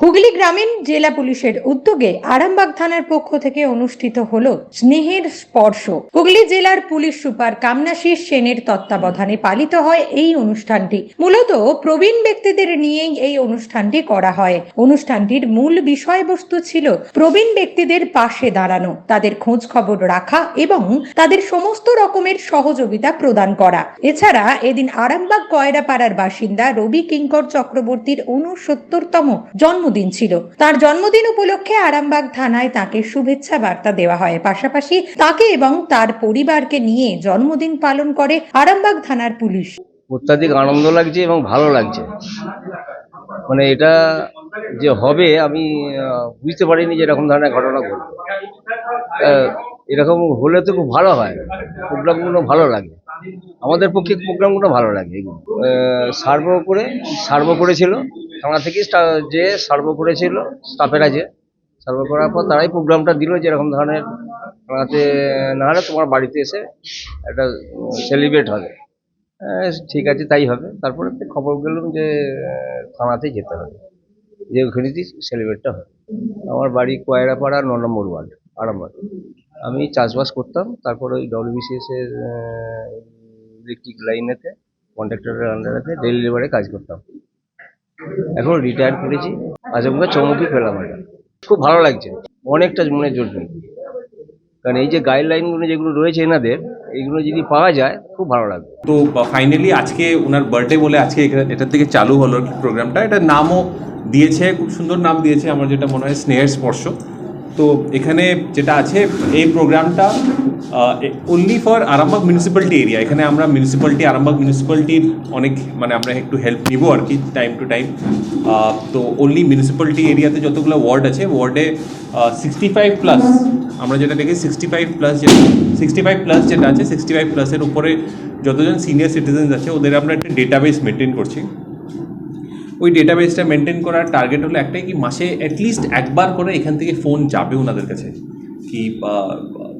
হুগলি গ্রামীণ জেলা পুলিশের উদ্যোগে আরামবাগ থানার পক্ষ থেকে অনুষ্ঠিত হল স্নেহের স্পর্শ। হুগলি জেলার পুলিশ সুপার কামনাশিস সেনের তত্ত্বাবধানে পালিত হয় এই অনুষ্ঠানটি। মূলত প্রবীণ ব্যক্তিদের নিয়েই এই অনুষ্ঠানটি করা হয়। অনুষ্ঠানটির মূল বিষয়বস্তু ছিল প্রবীণ ব্যক্তিদের পাশে দাঁড়ানো, তাদের খোঁজ খবর রাখা এবং তাদের সমস্ত রকমের সহযোগিতা প্রদান করা। এছাড়া এদিন আরামবাগ কয়রাপাড়ার বাসিন্দা রবি কিঙ্কর চক্রবর্তীর উনসত্তরতম জন্মদিন ছিল। তার জন্মদিন উপলক্ষে আরামবাগ থানায় তাকে শুভেচ্ছা বার্তা দেওয়া হয়। পাশাপাশি তাকে এবং তার পরিবারকে নিয়ে জন্মদিন পালন করে আরামবাগ থানার পুলিশ। অত্যাধিক আনন্দ লাগছে এবং ভালো লাগছে। মানে এটা যে হবে, আমি বুঝতে পারিনি যে এরকম ধরনের ঘটনা ঘটবে। এরকম হলে তো খুব ভালো হয়। প্রোগ্রামগুলো ভালো লাগে। আমাদের পক্ষে প্রোগ্রামগুলো ভালো লাগে। সার্ভ করে, সার্ভ করেছিল। থানা থেকে যে সার্ভ করেছিল স্টাফেরা যে সার্ভ করার পর তারাই প্রোগ্রামটা দিল যে এরকম ধরনের থানাতে না হলে তোমার বাড়িতে এসে একটা সেলিব্রেট হবে। হ্যাঁ, ঠিক আছে তাই হবে। তারপরে খবর পেলাম যে থানাতেই যেতে হবে। যে ওখানেতেই সেলিব্রেটটা হবে। আমার বাড়ি কয়রাপাড়া ন নম্বর ওয়ার্ড আরামবাগ। আমি চাষবাস করতাম। তারপর ওই ডব্লিউবিসিএস এর ইলেকট্রিক লাইনেতে কন্ট্রাক্টরের আন্ডারেতে ডেলি লেবারে কাজ করতাম। এখন রিটায়ার করেছি। আজমকে চমকি পেলাম এটা। খুব ভালো লাগছে। অনেকটা মনে জোর কারণ এই যে গাইডলাইনগুলো যেগুলো রয়েছে এনাদের, এইগুলো যদি পাওয়া যায়, খুব ভালো লাগবে। তো ফাইনালি আজকে ওনার বার্থডে বলে আজকে এটার এটা থেকে চালু হলো প্রোগ্রামটা এটা নামও দিয়েছে, খুব সুন্দর নাম দিয়েছে, আমার যেটা মনে হয়, স্নেহের স্পর্শ। তো এখানে যেটা আছে, এই প্রোগ্রামটা only for Arambagh municipality area এখানে আমরা মিউনিসিপ্যালিটি আরামবাগ মিউনিসিপ্যালিটির অনেক মানে আমরা একটু হেল্প নিব আর কি টাইম টু টাইম তো অনলি মিউনিসিপ্যালিটি এরিয়াতে যতগুলো ওয়ার্ড আছে ওয়ার্ডে সিক্সটি ফাইভ প্লাস আমরা যেটা দেখি সিক্সটি ফাইভ প্লাস যেটা সিক্সটি ফাইভ প্লাস যেটা আছে সিক্সটি ফাইভ প্লাসের উপরে যতজন সিনিয়র সিটিজেন্স আছে, ওদের আমরা একটা ডেটাবেস মেনটেন করছি। ওই ডেটাবেসটা মেনটেন করার টার্গেট হলো একটাই কি মাসে অ্যাটলিস্ট একবার করে এখান থেকে ফোন যাবে ওনাদের কাছে? কি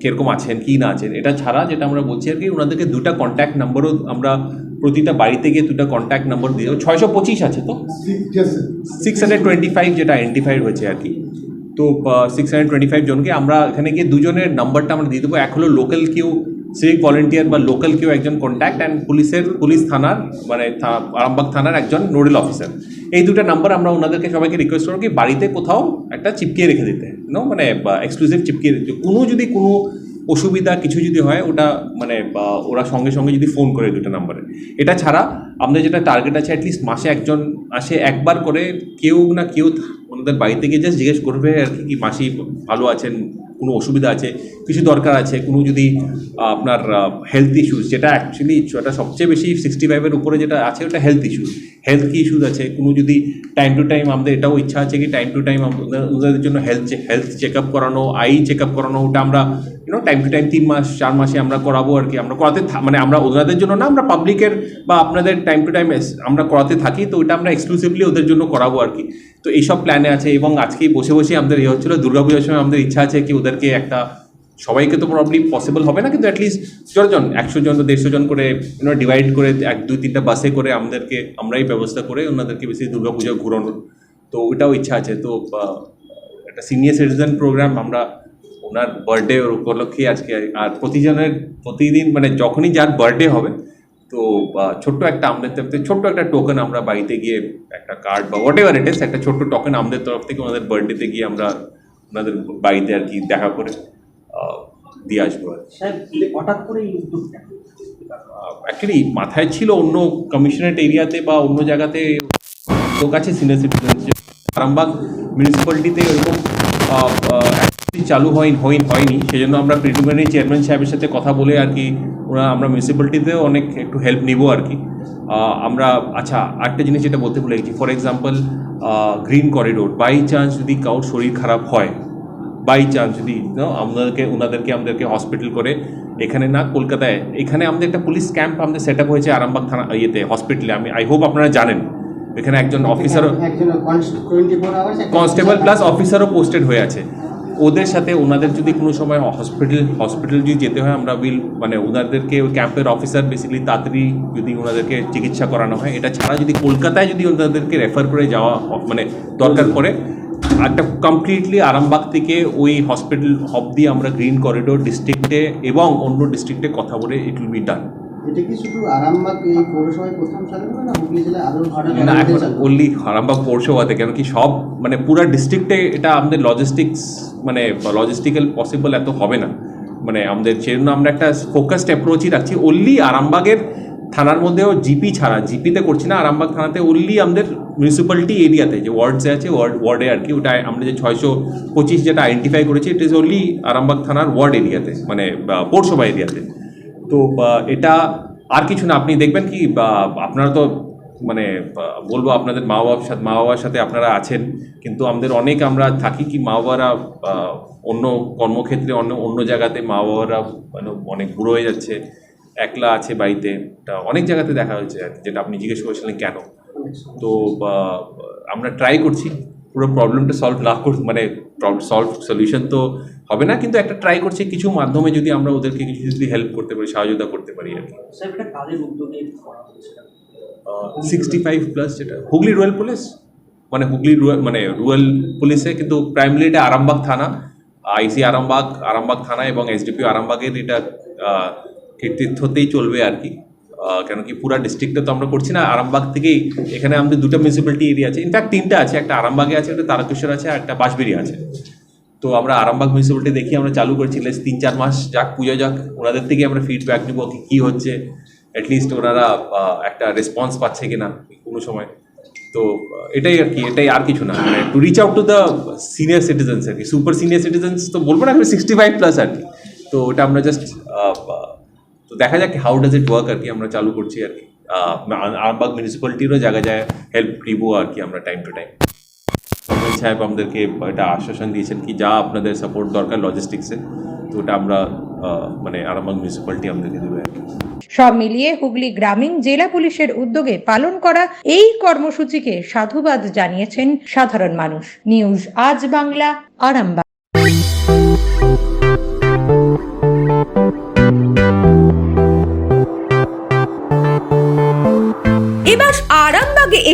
কীরকম আছেন কি না আছেন? এটা ছাড়া যেটা আমরা বলছি আর কি ওনাদেরকে দুটা কন্ট্যাক্ট নাম্বারও আমরা প্রতিটা বাড়িতে গিয়ে দুটা কন্ট্যাক্ট নাম্বার দিয়ে ছয়শো পঁচিশ আছে তো? সিক্স হান্ড্রেড টোয়েন্টি ফাইভ যেটা আইডেন্টিফাইড হয়েছে আর কি। তো সিক্স হান্ড্রেড টোয়েন্টি ফাইভ জনকে আমরা এখানে গিয়ে দুজনের নাম্বারটা আমরা দিয়ে দেবো। এক হলো লোকাল কেউ সিভিক ভলেন্টিয়ার বা লোকাল কেউ একজন কন্ট্যাক্ট অ্যান্ড পুলিশের পুলিশ থানার মানে আরামবাগ থানার একজন নোডেল অফিসার এই দুটো নাম্বার আমরা ওনাদেরকে সবাইকে রিকোয়েস্ট করব কি বাড়িতে কোথাও একটা চিপকিয়ে রেখে দিতে। নো মানে এক্সক্লুসিভ চিপকিয়ে দিতে। কোনো যদি কোনো অসুবিধা কিছু যদি হয়, ওটা মানে ওরা সঙ্গে সঙ্গে যদি ফোন করে দুটো নাম্বারে এটা ছাড়া আমাদের যেটা টার্গেট আছে অ্যাটলিস্ট মাসে একজন আসে একবার করে, কেউ না কেউ ওনাদের বাড়িতে গিয়ে জাস্ট জিজ্ঞেস করবে আর কি মাসি ভালো আছেন? অসুবিধা আছে, কিছু দরকার আছে, কোনো যদি আপনার হেলথ ইস্যুস যেটা অ্যাকচুয়ালি ওটা সবচেয়ে বেশি সিক্সটি ফাইভের উপরে যেটা আছে ওটা হেলথ ইস্যুস হেলথ কি ইস্যুস আছে, কোনো যদি টাইম টু টাইম আমাদের এটাও ইচ্ছা আছে কি টাইম টু টাইম ওদের জন্য হেলথ হেলথ চেক আপ করানো আই চেক আপ করানো, ওটা আমরা ইউনো টাইম টু টাইম তিন মাস, চার মাসে আমরা করাবো আর কি। আমরা করাতে মানে আমরা ওনাদের জন্য না, আমরা পাবলিকের বা আপনাদের টাইম টু টাইম আমরা করাতে থাকি, তো ওটা আমরা এক্সক্লুসিভলি ওদের জন্য করাবো আর কি। তো এইসব প্ল্যানে আছে এবং আজকেই বসে বসে আমাদের ইয়ে হচ্ছিল দুর্গাপূজার সময় আমাদের ইচ্ছা আছে কি ওদেরকে একটা সবাইকে তো প্রবলি পসিবল হবে না, কিন্তু অ্যাটলিস্ট যতজন একশো জন দেড়শো জন করে ইউনো ডিভাইড করে এক, দুই, তিনটা বাসে করে আমাদেরকে আমরাই ব্যবস্থা করে ওনাদেরকে বেশি দুর্গাপূজা ঘুরানোর। তো ওটাও ইচ্ছা আছে। তো একটা সিনিয়র সিটিজেন প্রোগ্রাম আমরা ওনার বার্থডে ওর উপলক্ষে আজকে আর প্রতিজনের প্রতিদিন মানে যখনই যার বার্থডে হবে তো ছোট্ট একটা আমাদের তরফ থেকে ছোট্ট একটা টোকেন আমরা বাড়িতে গিয়ে একটা কার্ড বা হোয়াট এভার ইট ইস একটা ছোট্ট টোকেন আমাদের তরফ থেকে ওনাদের বার্থডেতে গিয়ে আমরা ওনাদের বাড়িতে আর কি দেখা করে দিয়ে আসব। হঠাৎ করে অ্যাকচুয়ালি মাথায় ছিল অন্য কমিশনারেট এরিয়াতে বা অন্য জায়গাতে লোক আছে সিনিয়র সিটিজেন আরামবাগ মিউনিসিপ্যালিটিতে এরকম চালু হয় হয়নি হয়নি। সেই জন্য আমরা প্রিলিমিনারি চেয়ারম্যান সাহেবের সাথে কথা বলে আর কি ওরা আমরা মিউনিসিপ্যালিটিতেও অনেক একটু হেল্প নিব আর কি। আমরা আচ্ছা আরেকটা জিনিস যেটা বলতে ভুলে গেছি। For example green corridor by chance যদি কারোর শরীর খারাপ হয় বাই চান্স যদি আমাদেরকে ওনাদেরকে আমাদেরকে হসপিটাল করে এখানে না কলকাতায় এখানে আমাদের একটা পুলিশ ক্যাম্প আমাদের সেট আপ হয়েছে আরামবাগ থানা ইয়েতে হসপিটালে আমি আই হোপ আপনারা জানেন। এখানে একজন আওয়ার্স কনস্টেবল প্লাস অফিসারও পোস্টেড হয়ে আছে। ওদের সাথে ওনাদের যদি কোনো সময় হসপিটাল হসপিটাল যদি যেতে হয়, আমরা উইল মানে ওনাদেরকে ওই ক্যাম্পের অফিসার বেসিক্যালি তাড়াতাড়ি যদি ওনাদেরকে চিকিৎসা করানো হয়। এটা ছাড়া যদি কলকাতায় যদি ওনাদেরকে রেফার করে যাওয়া মানে দরকার পড়ে, একটা কমপ্লিটলি আরামবাগ থেকে ওই হসপিটাল অবধি আমরা গ্রিন করিডোর ডিস্ট্রিক্টে এবং অন্য ডিস্ট্রিক্টে কথা বলে ইট উইল বি ডান এটা কি শুধু আরামবাগ এই পৌরসভায় প্রথম চালু না হুগলি জেলায় আরও না এখন ওনলি আরামবাগ পৌরসভাতে কেন কি সব মানে পুরো ডিস্ট্রিক্টে এটা আমাদের লজিস্টিক্স মানে লজিস্টিক্যাল পসিবল এত হবে না। মানে আমাদের সেজন্য আমরা একটা ফোকাসড অ্যাপ্রোচই রাখছি আরামবাগের থানার মধ্যেও জিপি ছাড়া জিপিতে করছি না আরামবাগ থানাতে ওনলি আমাদের মিউনিসিপ্যালিটি এরিয়াতে যে ওয়ার্ডসে আছে ওয়ার্ড ওয়ার্ডে আর কি ওটা আমরা যে ছয়শো পঁচিশ যেটা আইডেন্টিফাই করেছি ইট ইজ ওনলি আরামবাগ থানার ওয়ার্ড এরিয়াতে মানে পৌরসভা এরিয়াতে। তো এটা আর কিছু না। আপনি দেখবেন কি বা, আপনারা তো মানে বলব আপনাদের মা বাবার সাথে মা বাবার সাথে আপনারা আছেন কিন্তু আমাদের অনেক আমরা থাকি কি মা বাবারা অন্য কর্মক্ষেত্রে অন্য অন্য জায়গাতে মা বাবারা মানে অনেক বুড়ো হয়ে যাচ্ছে একলা আছে বাড়িতে। তা অনেক জায়গাতে দেখা হয়েছে যেটা আপনি জিজ্ঞেস করেছিলেন কেন? তো আমরা ট্রাই করছি পুরো প্রবলেমটা সলভ না কর মানে সলভ সলিউশন তো হবে না কিন্তু একটা ট্রাই করছি কিছু মাধ্যমে যদি আমরা ওদেরকে কিছু যদি হেল্প করতে পারি সহযোগিতা করতে পারি আর কি। সিক্সটি ফাইভ প্লাস যেটা হুগলি রুয়েল পুলিশ মানে হুগলি রুয়েল মানে রুয়েল পুলিশে কিন্তু প্রাইমারি এটা আরামবাগ থানা আইসি আরামবাগ আরামবাগ থানা এবং এসডিপি আরামবাগের এটা কৃতিত্বতেই চলবে আর কি। কেন কি পুরা ডিস্ট্রিক্টে তো আমরা করছি না, আরামবাগ থেকেই এখানে আমাদের দুটো মিউনিসিপ্যালিটি এরিয়া আছে। ইনফ্যাক্ট তিনটা আছে, একটা আরামবাগে আছে, একটা তারকেশ্বর আছে, আর একটা বাঁশবেরি আছে। তো আমরা আরামবাগ মিউনিসিপ্যালিটি দেখি, আমরা চালু করেছি লেস তিন চার মাস যাক, পুজো যাক। ওনাদের থেকে আমরা ফিডব্যাক নেব কি, কী হচ্ছে। অ্যাটলিস্ট ওনারা একটা রেসপন্স পাচ্ছে কিনা, কোনো সময়। তো এটাই আর কি, এটাই আর কিছু না। মানে to reach out to the senior citizens আর কি। সুপার সিনিয়র সিটিজেন্স তো বলব না সিক্সটি ফাইভ প্লাস আর কি। তো ওটা আমরা জাস্ট দেখা যাক হাউ ডাজ ইট ওয়ার্ক আর কি আমরা চালু করছি আর কি। আরামবাগ মিউনিসিপ্যালিটিরও জায়গা যায় হেল্প নিব আর কি আমরা টাইম টু টাইম সাহেব আমাদেরকে এটা আশ্বাসন দিয়েছেন কি, যা আপনাদের সাপোর্ট দরকার লজিস্টিক্সে তো ওটা আমরা মানে আরামবাগ মিউনিসিপ্যালিটি আমাদেরকে দেবে সব মিলিয়ে হুগলি গ্রামীণ জেলা পুলিশের উদ্যোগে পালন করা এই কর্মসূচিকে সাধুবাদ জানিয়েছেন সাধারণ মানুষ। নিউজ আজ বাংলা, আরামবাগ।